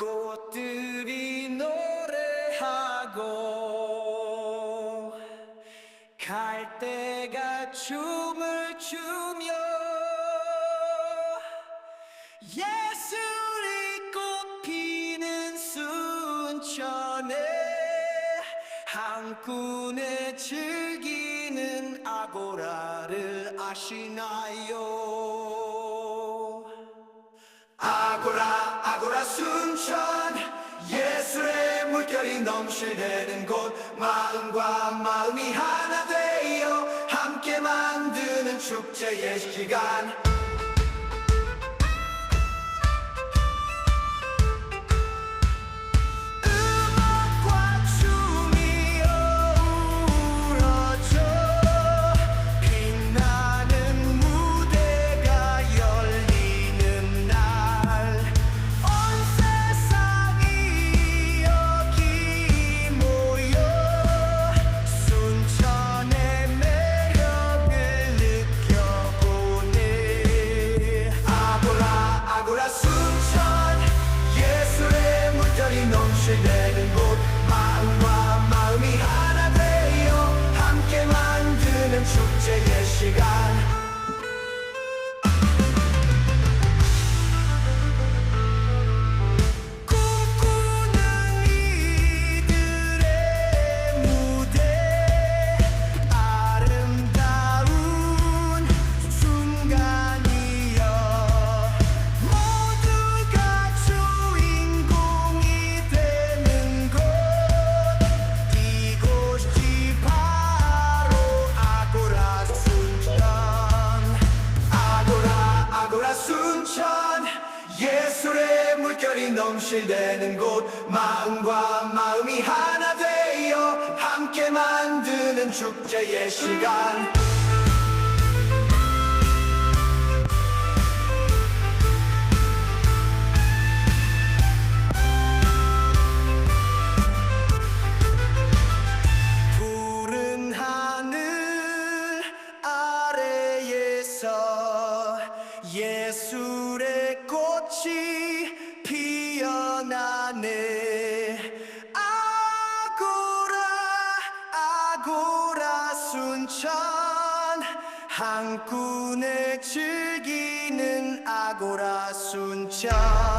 꽃들이 노래하고 갈대가 춤을 추며 예술이 꽃피는 순천에 한눈에 즐기는 아고라를 아시나요? 순천. 예술의 물결이 넘실대는 곳. 마음과 마음이 하나 되어 함께 만드는 축제의 시간 순천 예술의 물결이 넘실대는 곳 마음과 마음이 하나 되어 함께 만드는 축제의 시간 예술의 꽃이 피어나네. 아고라 아고라 순천. 한군에 즐기는 아고라 순천.